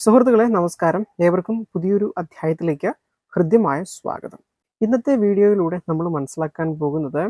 സുഹൃത്തുക്കളെ നമസ്കാരം. ഏവർക്കും പുതിയൊരു അധ്യായത്തിലേക്ക് ഹൃദ്യമായ സ്വാഗതം. ഇന്നത്തെ വീഡിയോയിലൂടെ നമ്മൾ മനസ്സിലാക്കാൻ പോകുന്നത്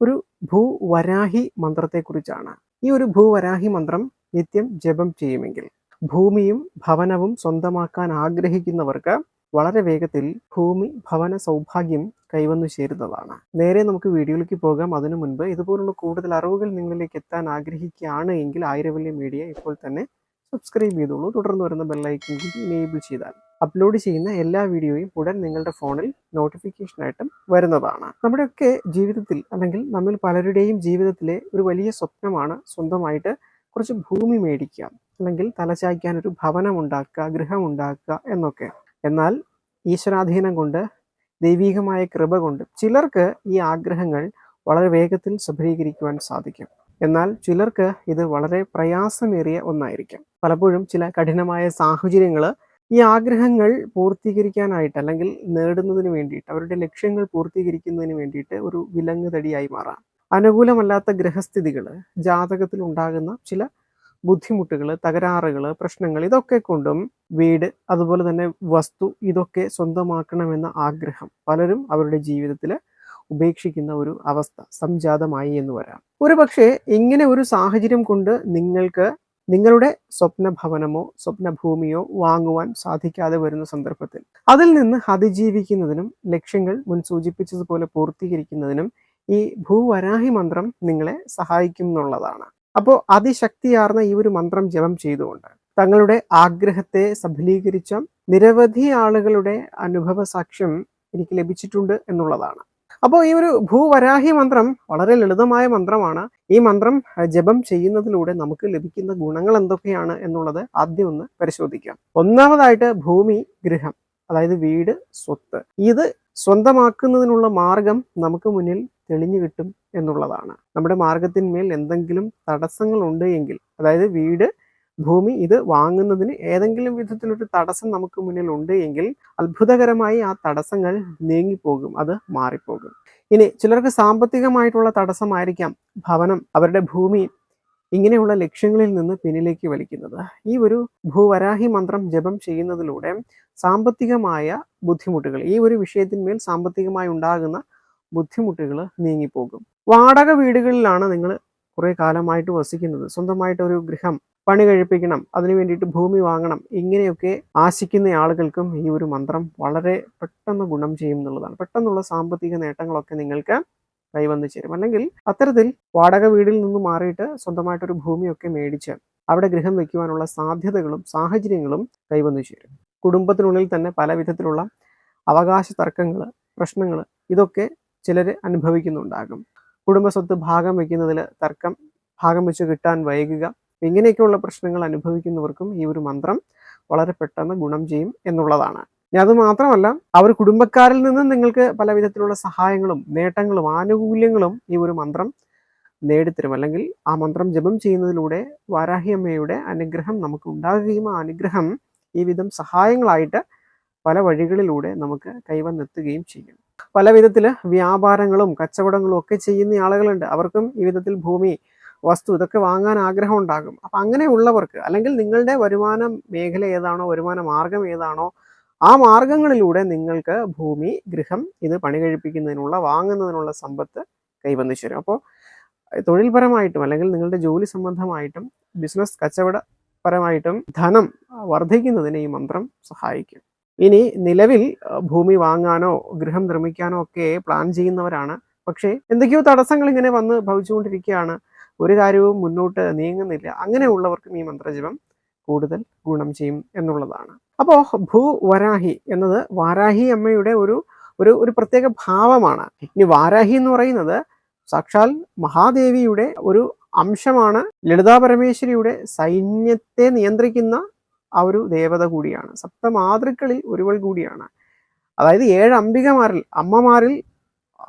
ഒരു ഭൂവരാഹി മന്ത്രത്തെക്കുറിച്ചാണ്. ഈ ഒരു ഭൂവരാഹി മന്ത്രം നിത്യം ജപം ചെയ്യുമെങ്കിൽ ഭൂമിയും ഭവനവും സ്വന്തമാക്കാൻ ആഗ്രഹിക്കുന്നവർക്ക് വളരെ വേഗത്തിൽ ഭൂമി ഭവന സൗഭാഗ്യം കൈവന്നു ചേരുന്നതാണ്. നേരെ നമുക്ക് വീഡിയോയിലേക്ക് പോകാം. അതിനു മുൻപ് ഇതുപോലുള്ള കൂടുതൽ അറിവുകൾ നിങ്ങളിലേക്ക് എത്താൻ ആഗ്രഹിക്കുകയാണ് എങ്കിൽ ആയിരവല്യ മീഡിയ ഇപ്പോൾ തന്നെ സബ്സ്ക്രൈബ് ചെയ്തോളൂ. തുടർന്ന് വരുന്ന ബെല്ലൈക്കൺ കൂടി എനേബിൾ ചെയ്താൽ അപ്ലോഡ് ചെയ്യുന്ന എല്ലാ വീഡിയോയും ഉടൻ നിങ്ങളുടെ ഫോണിൽ നോട്ടിഫിക്കേഷനായിട്ടും വരുന്നതാണ്. നമ്മുടെയൊക്കെ ജീവിതത്തിൽ അല്ലെങ്കിൽ നമ്മൾ പലരുടെയും ജീവിതത്തിലെ ഒരു വലിയ സ്വപ്നമാണ് സ്വന്തമായിട്ട് കുറച്ച് ഭൂമി മേടിക്കുക. അല്ലെങ്കിൽ തലചായ്ക്കാൻ ഒരു ഭവനം ഉണ്ടാക്കുക ഗൃഹം ഉണ്ടാക്കുക എന്നൊക്കെ. എന്നാൽ ഈശ്വരാധീനം കൊണ്ട് ദൈവീകമായ കൃപ കൊണ്ട് ചിലർക്ക് ഈ ആഗ്രഹങ്ങൾ വളരെ വേഗത്തിൽ സഫലീകരിക്കുവാൻ സാധിക്കും. എന്നാൽ ചിലർക്ക് ഇത് വളരെ പ്രയാസമേറിയ ഒന്നായിരിക്കാം. പലപ്പോഴും ചില കഠിനമായ സാഹചര്യങ്ങൾ ഈ ആഗ്രഹങ്ങൾ പൂർത്തീകരിക്കാനായിട്ട് അല്ലെങ്കിൽ നേടുന്നതിന് വേണ്ടിയിട്ട് അവരുടെ ലക്ഷ്യങ്ങൾ പൂർത്തീകരിക്കുന്നതിന് വേണ്ടിയിട്ട് ഒരു വിലങ്ങുതടിയായി മാറാം. അനുകൂലമല്ലാത്ത ഗ്രഹസ്ഥിതികൾ ജാതകത്തിൽ ഉണ്ടാകുന്ന ചില ബുദ്ധിമുട്ടുകൾ തകരാറുകൾ പ്രശ്നങ്ങൾ ഇതൊക്കെ കൊണ്ടും വീട് അതുപോലെ തന്നെ വസ്തു ഇതൊക്കെ സ്വന്തമാക്കണമെന്ന ആഗ്രഹം പലരും അവരുടെ ജീവിതത്തിൽ ഉപേക്ഷിക്കുന്ന ഒരു അവസ്ഥ സംജാതമായി എന്ന് വരാം ഒരു പക്ഷേ ഇങ്ങനെ ഒരു സാഹചര്യം കൊണ്ട് നിങ്ങൾക്ക് നിങ്ങളുടെ സ്വപ്ന ഭവനമോ സ്വപ്ന ഭൂമിയോ വാങ്ങുവാൻ സാധിക്കാതെ വരുന്ന സന്ദർഭത്തിൽ അതിൽ നിന്ന് അതിജീവിക്കുന്നതിനും ലക്ഷ്യങ്ങൾ മുൻ സൂചിപ്പിച്ചതുപോലെ പൂർത്തീകരിക്കുന്നതിനും ഈ ഭൂവരാഹി മന്ത്രം നിങ്ങളെ സഹായിക്കും എന്നുള്ളതാണ്. അപ്പോൾ അതിശക്തിയാർന്ന ഈ ഒരു മന്ത്രം ജപം ചെയ്തുകൊണ്ട് തങ്ങളുടെ ആഗ്രഹത്തെ സഫലീകരിച്ച നിരവധി ആളുകളുടെ അനുഭവ സാക്ഷ്യം എനിക്ക് ലഭിച്ചിട്ടുണ്ട് എന്നുള്ളതാണ്. അപ്പോൾ ഈ ഒരു ഭൂവരാഹി മന്ത്രം വളരെ ലളിതമായ മന്ത്രമാണ്. ഈ മന്ത്രം ജപം ചെയ്യുന്നതിലൂടെ നമുക്ക് ലഭിക്കുന്ന ഗുണങ്ങൾ എന്തൊക്കെയാണ് എന്നുള്ളത് ആദ്യം ഒന്ന് പരിശോധിക്കാം. ഒന്നാമതായിട്ട് ഭൂമി ഗൃഹം അതായത് വീട് സ്വത്ത്. ഇത് സ്വന്തമാക്കുന്നതിനുള്ള മാർഗം നമുക്ക് മുന്നിൽ തെളിഞ്ഞു കിട്ടും എന്നുള്ളതാണ്. നമ്മുടെ മാർഗത്തിന്മേൽ എന്തെങ്കിലും തടസ്സങ്ങൾ ഉണ്ട് എങ്കിൽ അതായത് വീട് ഭൂമി ഇത് വാങ്ങുന്നതിന് ഏതെങ്കിലും വിധത്തിലൊരു തടസ്സം നമുക്ക് മുന്നിൽ ഉണ്ട് എങ്കിൽ അത്ഭുതകരമായി ആ തടസ്സങ്ങൾ നീങ്ങിപ്പോകും അത് മാറിപ്പോകും. ഇനി ചിലർക്ക് സാമ്പത്തികമായിട്ടുള്ള തടസ്സമായിരിക്കാം ഭവനം അവരുടെ ഭൂമി ഇങ്ങനെയുള്ള ലക്ഷ്യങ്ങളിൽ നിന്ന് പിന്നിലേക്ക് വലിക്കുന്നത്. ഈ ഒരു ഭൂവരാഹി മന്ത്രം ജപം ചെയ്യുന്നതിലൂടെ സാമ്പത്തികമായ ബുദ്ധിമുട്ടുകൾ ഈ ഒരു വിഷയത്തിന്മേൽ സാമ്പത്തികമായി ഉണ്ടാകുന്ന ബുദ്ധിമുട്ടുകൾ നീങ്ങിപ്പോകും. വാടക വീടുകളിലാണ് നിങ്ങൾ കുറേ കാലമായിട്ട് വസിക്കുന്നത്. സ്വന്തമായിട്ട് ഒരു ഗൃഹം പണി കഴിപ്പിക്കണം അതിനു വേണ്ടിയിട്ട് ഭൂമി വാങ്ങണം ഇങ്ങനെയൊക്കെ ആശിക്കുന്ന ആളുകൾക്കും ഈ ഒരു മന്ത്രം വളരെ പെട്ടെന്ന് ഗുണം ചെയ്യും എന്നുള്ളതാണ്. പെട്ടെന്നുള്ള സാമ്പത്തിക നേട്ടങ്ങളൊക്കെ നിങ്ങൾക്ക് കൈവന്നു ചേരും. അല്ലെങ്കിൽ അത്തരത്തിൽ വാടക വീടിൽ നിന്ന് മാറിയിട്ട് സ്വന്തമായിട്ടൊരു ഭൂമിയൊക്കെ മേടിച്ച് അവിടെ ഗൃഹം വെക്കുവാനുള്ള സാധ്യതകളും സാഹചര്യങ്ങളും കൈവന്നു ചേരും. കുടുംബത്തിനുള്ളിൽ തന്നെ പല വിധത്തിലുള്ള അവകാശ തർക്കങ്ങൾ പ്രശ്നങ്ങൾ ഇതൊക്കെ ചിലർ അനുഭവിക്കുന്നുണ്ടാകും. കുടുംബ സ്വത്ത് ഭാഗം വയ്ക്കുന്നതിൽ തർക്കം ഭാഗം വെച്ച് കിട്ടാൻ വൈകുക ഇങ്ങനെയൊക്കെയുള്ള പ്രശ്നങ്ങൾ അനുഭവിക്കുന്നവർക്കും ഈ ഒരു മന്ത്രം വളരെ പെട്ടെന്ന് ഗുണം ചെയ്യും എന്നുള്ളതാണ്. ഇനി അത് മാത്രമല്ല അവർ കുടുംബക്കാരിൽ നിന്ന് നിങ്ങൾക്ക് പല വിധത്തിലുള്ള സഹായങ്ങളും നേട്ടങ്ങളും ആനുകൂല്യങ്ങളും ഈ ഒരു മന്ത്രം നേടിത്തരും. അല്ലെങ്കിൽ ആ മന്ത്രം ജപം ചെയ്യുന്നതിലൂടെ വാരാഹിയമ്മയുടെ അനുഗ്രഹം നമുക്ക് ഉണ്ടാകുകയും ആ അനുഗ്രഹം ഈ വിധം സഹായങ്ങളായിട്ട് പല വഴികളിലൂടെ നമുക്ക് കൈവന്നെത്തുകയും ചെയ്യും. പല വിധത്തിൽ വ്യാപാരങ്ങളും കച്ചവടങ്ങളും ഒക്കെ ചെയ്യുന്ന ആളുകളുണ്ട്. അവർക്കും ഈ വിധത്തിൽ ഭൂമി വസ്തു ഇതൊക്കെ വാങ്ങാൻ ആഗ്രഹം ഉണ്ടാകും. അപ്പം അങ്ങനെയുള്ളവർക്ക് അല്ലെങ്കിൽ നിങ്ങളുടെ വരുമാന മേഖല ഏതാണോ വരുമാന മാർഗം ഏതാണോ ആ മാർഗങ്ങളിലൂടെ നിങ്ങൾക്ക് ഭൂമി ഗൃഹം ഇത് പണി കഴിപ്പിക്കുന്നതിനുള്ള വാങ്ങുന്നതിനുള്ള സമ്പത്ത് കൈവന്നിച്ചു തരും അപ്പോൾ തൊഴിൽപരമായിട്ടും അല്ലെങ്കിൽ നിങ്ങളുടെ ജോലി സംബന്ധമായിട്ടും ബിസിനസ് കച്ചവടപരമായിട്ടും ധനം വർദ്ധിക്കുന്നതിന് ഈ മന്ത്രം സഹായിക്കും. ഇനി നിലവിൽ ഭൂമി വാങ്ങാനോ ഗൃഹം നിർമ്മിക്കാനോ ഒക്കെ പ്ലാൻ ചെയ്യുന്നവരാണ്. പക്ഷേ എന്തൊക്കെയോ തടസ്സങ്ങൾ ഇങ്ങനെ വന്ന് ഭവിച്ചുകൊണ്ടിരിക്കുകയാണ്. ഒരു കാര്യവും മുന്നോട്ട് നീങ്ങുന്നില്ല. അങ്ങനെയുള്ളവർക്കും ഈ മന്ത്രജപം കൂടുതൽ ഗുണം ചെയ്യും എന്നുള്ളതാണ്. അപ്പോൾ ഭൂവരാഹി എന്നത് വാരാഹി അമ്മയുടെ ഒരു ഒരു ഒരു പ്രത്യേക ഭാവമാണ്. ഇനി വാരാഹി എന്ന് പറയുന്നത് സാക്ഷാൽ മഹാദേവിയുടെ ഒരു അംശമാണ്. ലളിതാ പരമേശ്വരിയുടെ സൈന്യത്തെ നിയന്ത്രിക്കുന്ന ആ ഒരു ദേവത കൂടിയാണ്. സപ്തമാതൃക്കളിൽ ഒരുവൾ കൂടിയാണ്. അതായത് ഏഴ് അംബികമാരിൽ അമ്മമാരിൽ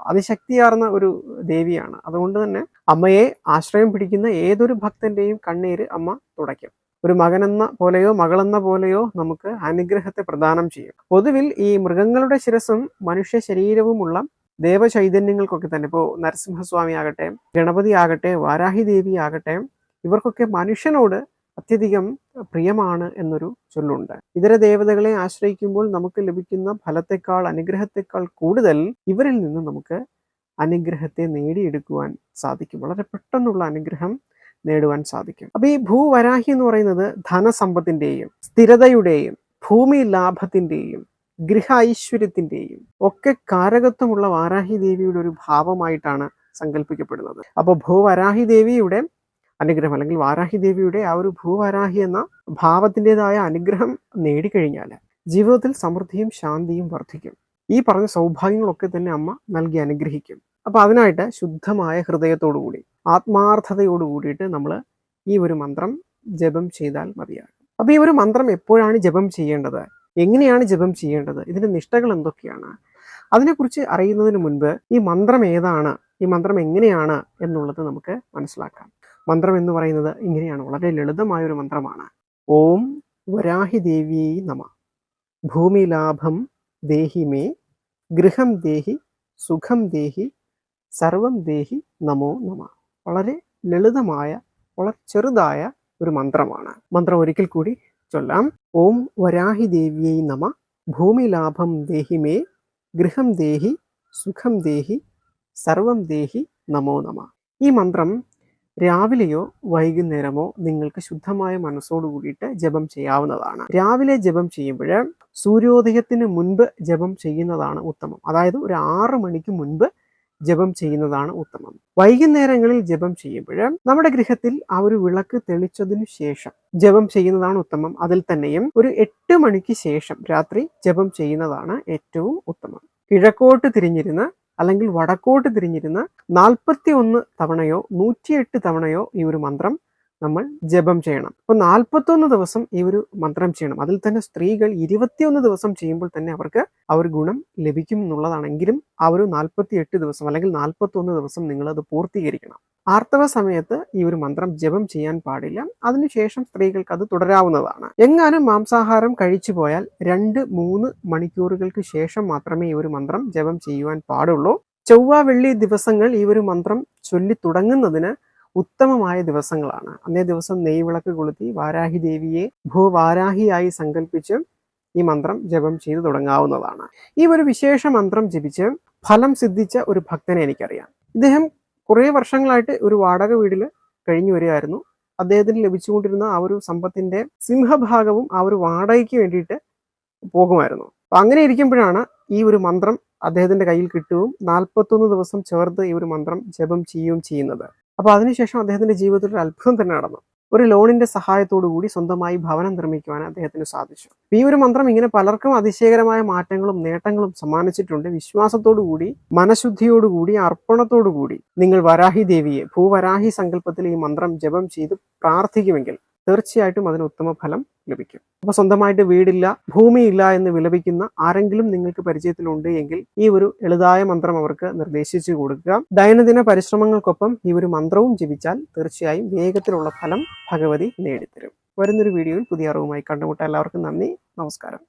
അതിശക്തിയാർന്ന ഒരു ദേവിയാണ്. അതുകൊണ്ട് തന്നെ അമ്മയെ ആശ്രയം പിടിക്കുന്ന ഏതൊരു ഭക്തന്റെയും കണ്ണീര് അമ്മ തുടയ്ക്കും. ഒരു മകനെന്ന പോലെയോ മകളെന്ന പോലെയോ നമുക്ക് അനുഗ്രഹത്തെ പ്രദാനം ചെയ്യും. പൊതുവിൽ ഈ മൃഗങ്ങളുടെ ശിരസും മനുഷ്യ ശരീരവുമുള്ള ദേവചൈതന്യങ്ങൾക്കൊക്കെ തന്നെ ഇപ്പോൾ നരസിംഹസ്വാമി ആകട്ടെ ഗണപതി ആകട്ടെ വാരാഹി ദേവി ആകട്ടെ ഇവർക്കൊക്കെ മനുഷ്യനോട് അത്യധികം പ്രിയമാണ് എന്നൊരു ചൊല്ലുണ്ട്. ഇതര ദേവതകളെ ആശ്രയിക്കുമ്പോൾ നമുക്ക് ലഭിക്കുന്ന ഫലത്തെക്കാൾ അനുഗ്രഹത്തെക്കാൾ കൂടുതൽ ഇവരിൽ നിന്ന് നമുക്ക് അനുഗ്രഹത്തെ നേടിയെടുക്കുവാൻ സാധിക്കും. വളരെ പെട്ടെന്നുള്ള അനുഗ്രഹം നേടുവാൻ സാധിക്കും. അപ്പൊ ഈ ഭൂവരാഹി എന്ന് പറയുന്നത് ധനസമ്പത്തിന്റെയും സ്ഥിരതയുടെയും ഭൂമി ലാഭത്തിന്റെയും ഗൃഹ ഐശ്വര്യത്തിന്റെയും ഒക്കെ കാരകത്വമുള്ള വാരാഹി ദേവിയുടെ ഒരു ഭാവമായിട്ടാണ് സങ്കല്പിക്കപ്പെടുന്നത് അപ്പോൾ ഭൂവരാഹി ദേവിയുടെ അനുഗ്രഹം അല്ലെങ്കിൽ വാരാഹി ദേവിയുടെ ആ ഒരു ഭൂവരാഹി എന്ന ഭാവത്തിന്റെതായ അനുഗ്രഹം നേടിക്കഴിഞ്ഞാൽ ജീവിതത്തിൽ സമൃദ്ധിയും ശാന്തിയും വർദ്ധിക്കും. ഈ പറഞ്ഞ സൗഭാഗ്യങ്ങളൊക്കെ തന്നെ അമ്മ നൽകി അനുഗ്രഹിക്കും. അപ്പൊ അതിനായിട്ട് ശുദ്ധമായ ഹൃദയത്തോടു കൂടി ആത്മാർത്ഥതയോട് കൂടിയിട്ട് നമ്മൾ ഈ ഒരു മന്ത്രം ജപം ചെയ്താൽ മതിയാകും. അപ്പൊ ഈ ഒരു മന്ത്രം എപ്പോഴാണ് ജപം ചെയ്യേണ്ടത്? എങ്ങനെയാണ് ജപം ചെയ്യേണ്ടത്? ഇതിന്റെ നിഷ്ഠകൾ എന്തൊക്കെയാണ്? അതിനെക്കുറിച്ച് അറിയുന്നതിന് മുൻപ് ഈ മന്ത്രം ഏതാണ്? ഈ മന്ത്രം എങ്ങനെയാണ് എന്നുള്ളത് നമുക്ക് മനസ്സിലാക്കാം. മന്ത്രം എന്ന് പറയുന്നത് ഇങ്ങനെയാണ് വളരെ ലളിതമായ ഒരു മന്ത്രമാണ്. ഓം വരാഹി ദേവി നമ. ഭൂമി ലാഭം ദേഹി മേ ഗൃഹം ദേഹി സുഖം ദേഹി സർവം ദേഹി നമോ നമ. വളരെ ലളിതമായ വളരെ ചെറുതായ ഒരു മന്ത്രമാണ്. മന്ത്രം ഒരിക്കൽ കൂടി ചൊല്ലാം. ഓം വരാഹി ദേവിയെ നമ. ഭൂമി ലാഭം ദേഹി മേ ഗൃഹം ദേഹി സുഖം ദേഹി സർവം ദേഹി നമോ നമ. ഈ മന്ത്രം രാവിലെയോ വൈകുന്നേരമോ നിങ്ങൾക്ക് ശുദ്ധമായ മനസ്സോട് കൂടിയിട്ട് ജപം ചെയ്യാവുന്നതാണ്. രാവിലെ ജപം ചെയ്യുമ്പോൾ സൂര്യോദയത്തിന് മുൻപ് ജപം ചെയ്യുന്നതാണ് ഉത്തമം. അതായത് ഒരു ആറ് മണിക്ക് മുൻപ് ജപം ചെയ്യുന്നതാണ് ഉത്തമം. വൈകുന്നേരങ്ങളിൽ ജപം ചെയ്യുമ്പോൾ നമ്മുടെ ഗൃഹത്തിൽ ആ ഒരു വിളക്ക് തെളിച്ചതിനു ശേഷം ജപം ചെയ്യുന്നതാണ് ഉത്തമം. അതിൽ തന്നെയും ഒരു എട്ട് മണിക്ക് ശേഷം രാത്രി ജപം ചെയ്യുന്നതാണ് ഏറ്റവും ഉത്തമം. കിഴക്കോട്ട് തിരിഞ്ഞിരുന്ന് അല്ലെങ്കിൽ വടക്കോട്ട് തിരിഞ്ഞിരുന്ന് നാൽപ്പത്തി ഒന്ന് തവണയോ നൂറ്റിയെട്ട് തവണയോ ഈ ഒരു മന്ത്രം നമ്മൾ ജപം ചെയ്യണം. അപ്പോൾ നാൽപ്പത്തൊന്ന് ദിവസം ഈ ഒരു മന്ത്രം ചെയ്യണം. അതിൽ തന്നെ സ്ത്രീകൾ ഇരുപത്തിയൊന്ന് ദിവസം ചെയ്യുമ്പോൾ തന്നെ അവർക്ക് ആ ഒരു ഗുണം ലഭിക്കും എന്നുള്ളതാണെങ്കിലും ആ ഒരു നാൽപ്പത്തി എട്ട് ദിവസം അല്ലെങ്കിൽ നാൽപ്പത്തൊന്ന് ദിവസം നിങ്ങൾ അത് പൂർത്തീകരിക്കണം. ആർത്തവ സമയത്ത് ഈ ഒരു മന്ത്രം ജപം ചെയ്യാൻ പാടില്ല. അതിനുശേഷം സ്ത്രീകൾക്ക് അത് തുടരാവുന്നതാണ്. എങ്ങാനും മാംസാഹാരം കഴിച്ചു പോയാൽ രണ്ട് മൂന്ന് മണിക്കൂറുകൾക്ക് ശേഷം മാത്രമേ ഈ ഒരു മന്ത്രം ജപം ചെയ്യുവാൻ പാടുള്ളൂ. ചൊവ്വ വെള്ളി ദിവസങ്ങൾ ഈ ഒരു മന്ത്രം ചൊല്ലി തുടങ്ങുന്നതിന് ഉത്തമമായ ദിവസങ്ങളാണ്. അന്നേ ദിവസം നെയ്വിളക്ക് കൊളുത്തി വാരാഹി ദേവിയെ ഭൂവാരാഹിയായി സങ്കല്പിച്ച് ഈ മന്ത്രം ജപം ചെയ്തു തുടങ്ങാവുന്നതാണ്. ഈ ഒരു വിശേഷ മന്ത്രം ജപിച്ച് ഫലം സിദ്ധിച്ച ഒരു ഭക്തനെ എനിക്കറിയാം. ഇദ്ദേഹം കുറേ വർഷങ്ങളായിട്ട് ഒരു വാടക വീട്ടിൽ കഴിഞ്ഞു വരികയായിരുന്നു. അദ്ദേഹത്തിന് ലഭിച്ചുകൊണ്ടിരുന്ന ആ ഒരു സമ്പത്തിന്റെ സിംഹഭാഗവും ആ ഒരു വാടകയ്ക്ക് വേണ്ടിയിട്ട് പോകുമായിരുന്നു. അപ്പൊ അങ്ങനെ ഇരിക്കുമ്പോഴാണ് ഈ ഒരു മന്ത്രം അദ്ദേഹത്തിന്റെ കയ്യിൽ കിട്ടുകയും നാൽപ്പത്തൊന്ന് ദിവസം ചേർത്ത് ഈ ഒരു മന്ത്രം ജപം ചെയ്യുകയും ചെയ്യുന്നത്. അപ്പൊ അതിനുശേഷം അദ്ദേഹത്തിന്റെ ജീവിതത്തിൽ ഒരു അത്ഭുതം തന്നെ നടന്നു. ഒരു ലോണിന്റെ കൂടി സ്വന്തമായി ഭവനം നിർമ്മിക്കുവാൻ അദ്ദേഹത്തിന് സാധിച്ചു. ഈ ഒരു മന്ത്രം ഇങ്ങനെ പലർക്കും അതിശയകരമായ മാറ്റങ്ങളും നേട്ടങ്ങളും സമ്മാനിച്ചിട്ടുണ്ട്. വിശ്വാസത്തോടുകൂടി മനഃശുദ്ധിയോടുകൂടി അർപ്പണത്തോടുകൂടി നിങ്ങൾ വരാഹി ദേവിയെ ഭൂവരാഹി സങ്കല്പത്തിൽ ഈ മന്ത്രം ജപം ചെയ്ത് പ്രാർത്ഥിക്കുമെങ്കിൽ തീർച്ചയായിട്ടും അതിന് ഉത്തമ ഫലം ലഭിക്കും. അപ്പൊ സ്വന്തമായിട്ട് വീടില്ല ഭൂമിയില്ല എന്ന് വിലപിക്കുന്ന ആരെങ്കിലും നിങ്ങൾക്ക് പരിചയത്തിലുണ്ട് എങ്കിൽ ഈ ഒരു എളുതായ മന്ത്രം അവർക്ക് നിർദ്ദേശിച്ചു കൊടുക്കുക. ദൈനംദിന പരിശ്രമങ്ങൾക്കൊപ്പം ഈ ഒരു മന്ത്രവും ജപിച്ചാൽ തീർച്ചയായും വേഗത്തിലുള്ള ഫലം ഭഗവതി നേടിത്തരും. വരുന്നൊരു വീഡിയോയിൽ പുതിയ അറിവുമായി കണ്ടുമുട്ടാൻ എല്ലാവർക്കും നന്ദി. നമസ്കാരം.